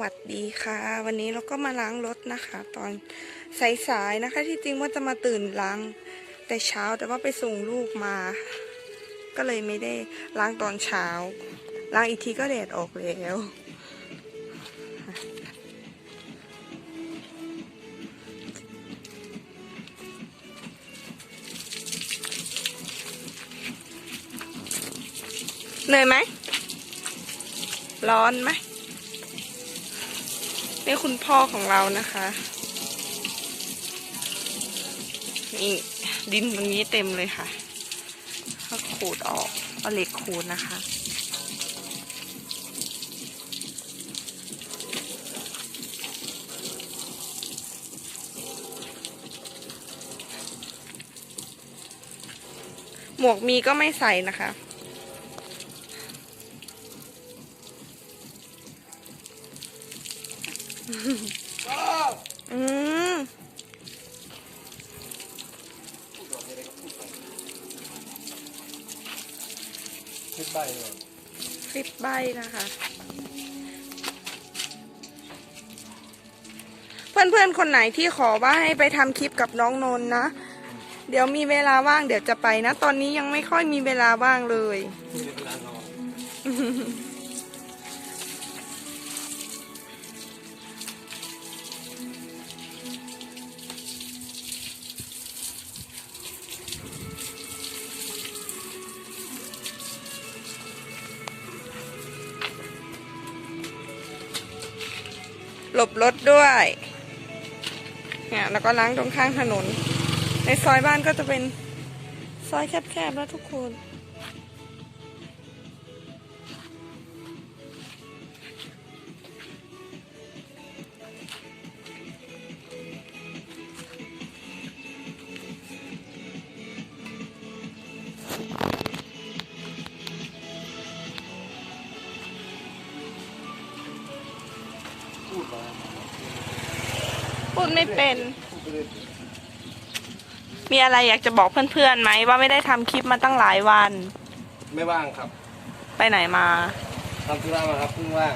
วัสดีค่ะ วันนี้เราก็มาล้างรถนะคะ ตอนสายๆนะคะ ที่จริงว่าจะมาตื่นล้าง แต่เช้าแต่ว่าไปส่งลูกมา ก็เลยไม่ได้ล้างตอนเช้า ล้างอีกทีก็แดดออกแล้วเหนื่อยไหมร้อนไหม นี่คุณพ่อของเรานะคะ นี่ดินตรงนี้เต็มเลยค่ะก็ขูดออกเอาเหล็กขูดนะคะ หมวกมีก็ไม่ใส่นะคะ นะคะ เพื่อนๆ คนไหนที่ขอว่าให้ไปทำคลิปกับน้องนนท์นะ เดี๋ยวมีเวลาว่างเดี๋ยวจะไปนะ ตอนนี้ยังไม่ค่อยมีเวลาว่างเลย หลบรถด้วยเนี่ยแล้วก็ล้างตรงข้างถนน ในซอยบ้านก็จะเป็นซอยแคบๆแล้วทุกคน ดไม่เป็นพูดไปเลยมีอะไรอยากจะบอกเพื่อนๆไหมว่าไม่ได้ทำคลิปมาตั้งหลายวัน ไม่ว่างครับไปไหนมา ทำธุระมาครับเพิ่งว่าง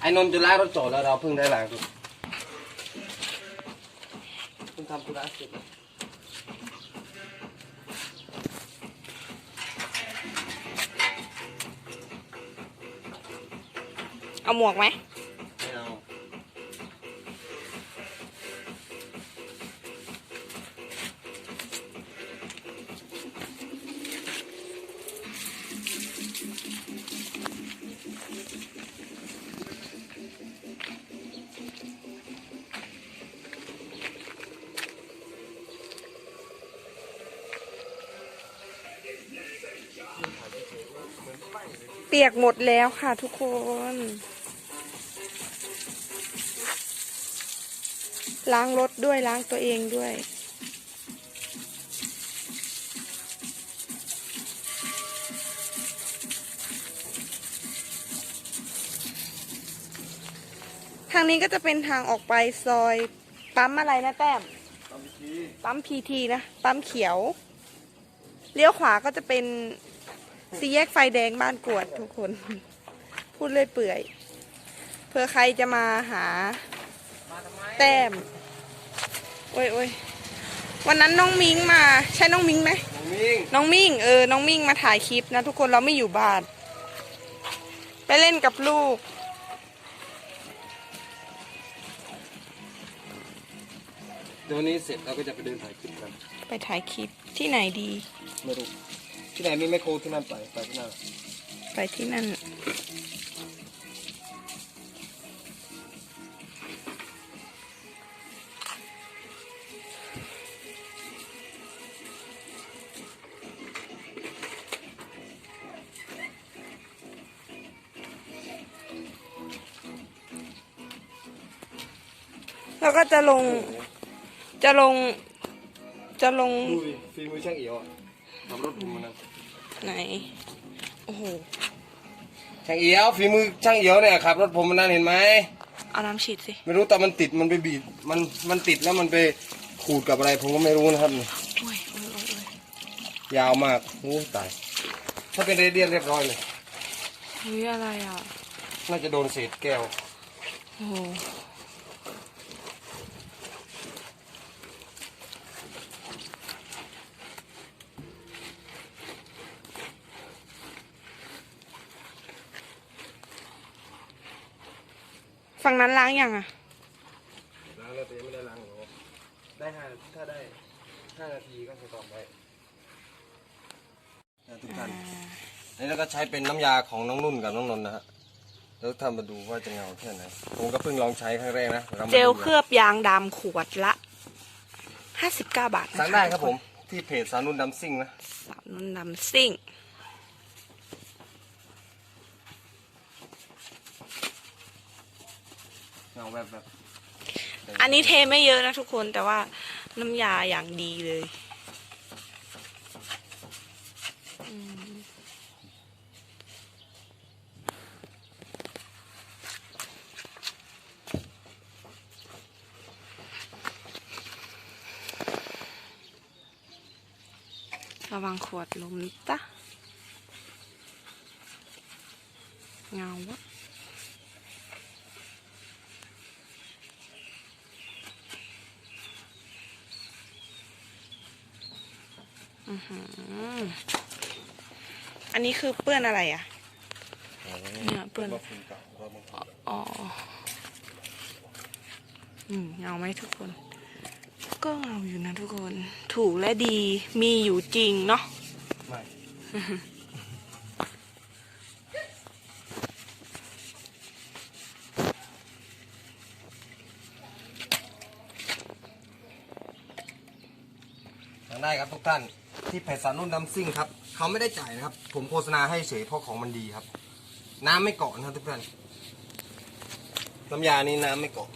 ไอ้นนท์จะล้างรถจอดแล้วเราเพิ่งได้ล้างรถเพิ่งทำธุระเสร็จ เอาหมวกไหมไม่เอาเปียกหมดแล้วค่ะทุกคน ล้างรถด้วยล้างตัวเองด้วย ทางนี้ก็จะเป็นทางออกไปซอยปั๊มอะไรนะแต้ม ปั๊มพีทีนะ ปั๊มเขียว เลี้ยวขวาก็จะเป็นสี่แยกไฟแดงบ้านกวดทุกคน พูดเลยเปื่อยเผื่อใครจะมาหาแต้ม โอ้ยโอ้ยวันนั้นน้องมิงมา ใช่น้องมิงไหมน้องมิงน้องมิ่งเออ น้องมิ่งมาถ่ายคลิปนะทุกคนเราไม่อยู่บ้าน ไปเล่นกับลูก เดี๋ยววันนี้เสร็จเราก็จะไปเดินถ่ายคลิปกันไปถ่ายคลิปที่ไหนดี ไม่รู้ที่ไหนมีแมคโครที่นั่นไปไปที่นั่น ไปที่นั่น แล้วก็จะลง จะลง จะลง ดูดิฝีมือช่างเอียวอะทำรถผมมันนั้นไหน โอ้โห ช่างเอียวฝีมือช่างเอียวเนี่ยขับรถผมมันนั้นเห็นไหมเอาน้ำฉีดสิ ไม่รู้แต่มันติดมันไปบีบมันมันติดแล้วมันไปขูดกับอะไรผมก็ไม่รู้นะครับนี่โอ้ยโอ้ยโอ้ยโอ้ยยาวมากโอ้ตาย ถ้าเป็นเรเดียนเรียบร้อยเลยเฮ้ยอะไรอะ น่าจะโดนเศษแก้ว โอ้โห ฝั่งนั้นล้างยังอะ ล้างแล้วแต่ยังไม่ได้ล้างหรอได้ห้าถ้าได้ห้านาทีก็จะตอบได้นะทุกท่านนี่แล้วก็ใช้เป็นน้ำยาของน้องนุ่นกับน้องนนท์นะฮะแล้วทำมาดูว่าจะเงาแค่ไหนผมก็เพิ่งลองใช้ครั้งแรกนะรามาเจลดูเคลือบยางดำขวดละห้าสิบเก้าบาทนะะสั่งได้ครับผมที่เพจสาวนุ่นดำซิ่งนะ สาวนุ่นดำซิ่ง เงาแบบแบบอันนี้เทไม่เยอะนะทุกคนแต่ว่าน้ำยาอย่างดีเลยระวังขวดลมจ้ะเงาวะ อืมอันนี้คือเปื้อนอะไรอะเนี่ยเปื้อนว่นอ๋ออืมเงาไหมทุกคน ก็เงาอยู่นะทุกคน ถูกและดีมีอยู่จริงเนาะทางได้ครับทุกท่าน ที่เพจสารนุ่นดำซิ่งครับเขาไม่ได้จ่ายนะครับ ผมโฆษณาให้เฉยเพราะของมันดีครับ น้ำไม่เกาะนะครับทุกท่านน้ำยานี้น้ำไม่เกาะ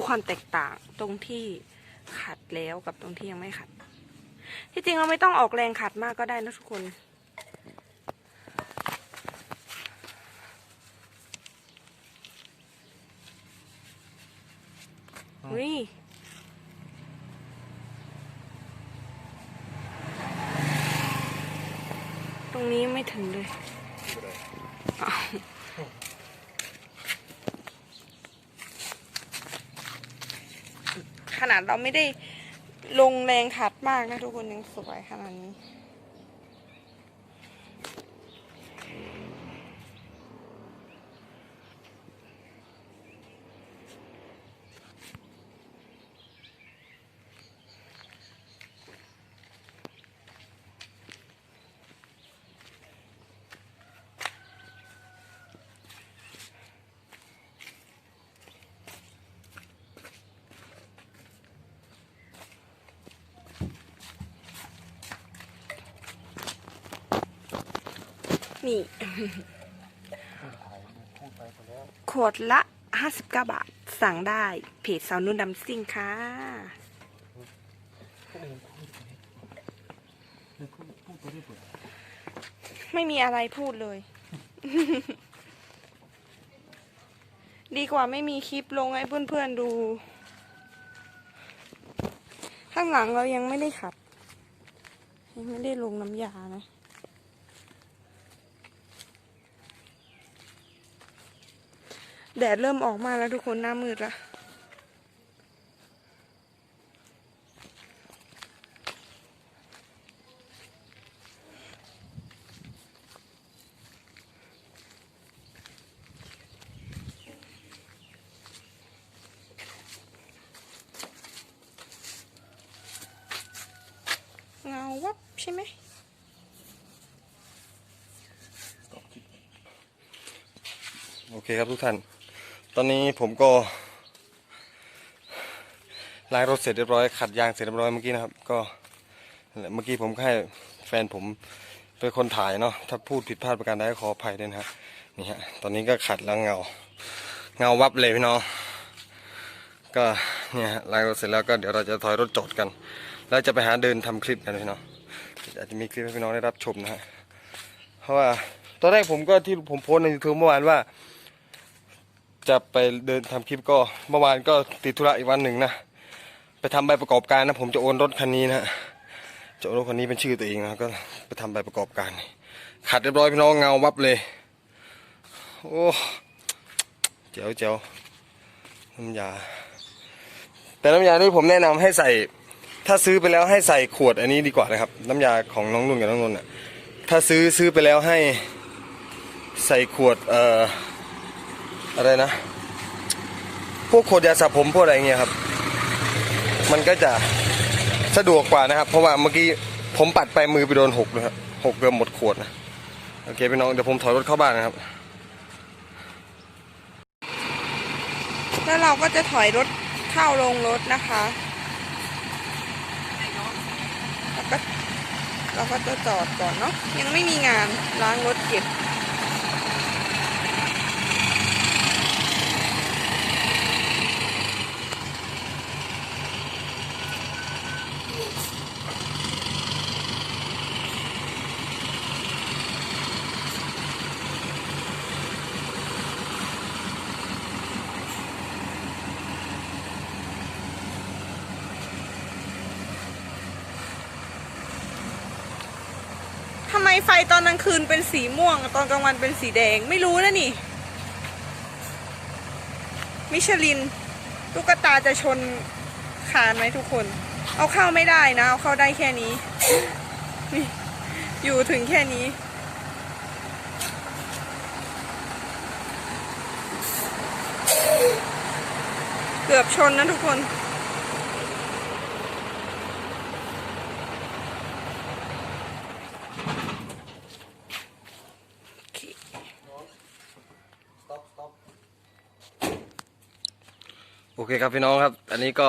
ดูความแตกต่างตรงที่ขัดแล้วกับตรงที่ยังไม่ขัด ที่จริงเราไม่ต้องออกแรงขัดมากก็ได้นะทุกคนเฮ้ยตรงนี้ไม่ถึงเลยอ้าวขนา ดเราไม่ได้ลงแรงขัดมากนะทุกคนยังสวยขนาดนี้ นี่ขวดละ59บาท สั่งได้เพจสาวนุ่นดำซิ่งค่ะไม่มีอะไรพูดเลย ดีกว่าไม่มีคลิปลงให้เพื่อนๆดู ข้างหลังเรายังไม่ได้ขัด ยังไม่ได้ลงน้ำยานะ แดดเริ่มออกมาแล้วทุกคนหน้ามืดละเงาวับใช่ไหมโอเคครับทุกท่าน อนนี้ผมก็ล้างรถเสร็จเรียบร้อยขัดยางเสร็จเรียบร้อยเมื่อกี้นะครับ ก็เมื่อกี้ผมให้แฟนผมเป็นคนถ่ายเนาะถ้าพูดผิดพลาดประการใดก็ขออภัยด้วยนะฮะนี่ฮะตอนนี้ก็ขัดแล้วเงา เงาวับเลยพี่น้องก็เนี่ยฮะล้างรถเสร็จแล้วก็เดี๋ยวเราจะถอยรถจอดกัน แล้วจะไปหาเดินทำคลิปกันพี่น้องอาจจะมีคลิปให้พี่น้องได้รับชมนะฮะเพราะว่าตอนแรกผมก็ที่ผมโพสในยูทูบเมื่อวานว่า จะไปเดินทำคลิปก็เมื่อวานก็ติดธุระอีกวันหนึ่งนะ ไปทำใบประกอบการนะ ผมจะโอนรถคันนี้นะจะโอนรถคันนี้เป็นชื่อตัวเองนะก็ไปทำใบประกอบการขัดเรียบร้อยพี่น้องเงาวับเลย โอ้เจ๋วเจ๋วน้ำยา แต่น้ำยาที่ผมแนะนำให้ใส่ ถ้าซื้อไปแล้วให้ใส่ขวดอันนี้ดีกว่านะครับ น้ำยาของน้องนุ่นกับน้องนุ่นอะถ้าซื้อซื้อไปแล้วให้ใส่ขวดเอ่อ อะไรนะ พวกขวดยาสระผมพวกอะไรเงี้ยครับ มันก็จะสะดวกกว่านะครับ เพราะว่าเมื่อกี้ผมปัดไปมือไปโดนหกเลยครับหกเกือบหมดขวดนะโอเคพี่น้องเดี๋ยวผมถอยรถเข้าบ้านนะครับ แล้วเราก็จะถอยรถเข้าลงรถนะคะแล้วก็เราก็จะจอดก่อนเนาะยังไม่มีงานล้างรถเก็บ ไมไฟตอนกลางคืนเป็นสีม่วง ตอนกลางวันเป็นสีแดง ไม่รู้นะนี่ มิชลิน ตุ๊กตาจะชนคานไหมทุกคน เอาเข้าไม่ได้นะ เอาเข้าได้แค่นี้นี่อยู่ถึงแค่นี้ เกือบชนนะทุกคน เคครับพี่น้องครับ อันนี้ก็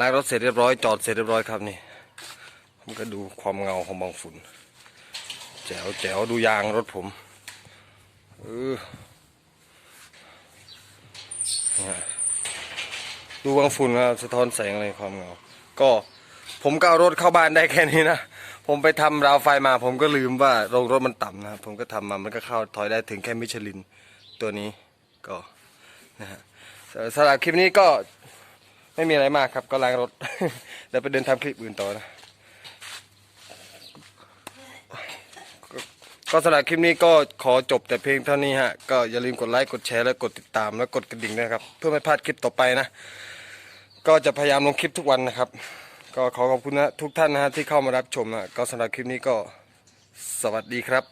ล้างรถเสร็จเรียบร้อยจอดเสร็จเรียบร้อยครับนี่ผมก็ดูความเงาของบางฝุ่นแจ๋วแจ๋วดูยางรถผมเออดูบางฝุ่นนะสะท้อนแสงอะไรความเงา ก็ผมก็เอารถเข้าบ้านได้แค่นี้นะ ผมไปทำราวไฟมา ผมก็ลืมว่าโรงรถมันต่ำนะผมก็ทำมามันก็เข้าถอยได้ถึงแค่มิชลินตัวนี้ก็นะฮะ สำหรับคลิปนี้ก็ไม่มีอะไรมากครับ ก็ล้างรถ เดี๋ยวไปเดินทำคลิปอื่นต่อนะ ก็สำหรับคลิปนี้ก็ขอจบแต่เพียงเท่านี้ฮะ ก็อย่าลืมกดไลค์กดแชร์และกดติดตามและกดกระดิ่งนะครับ เพื่อไม่พลาดคลิปต่อไปนะ ก็จะพยายามลงคลิปทุกวันนะครับ ก็ขอขอบคุณนะทุกท่านนะฮะที่เข้ามารับชมนะก็สำหรับคลิปนี้ก็สวัสดีครับ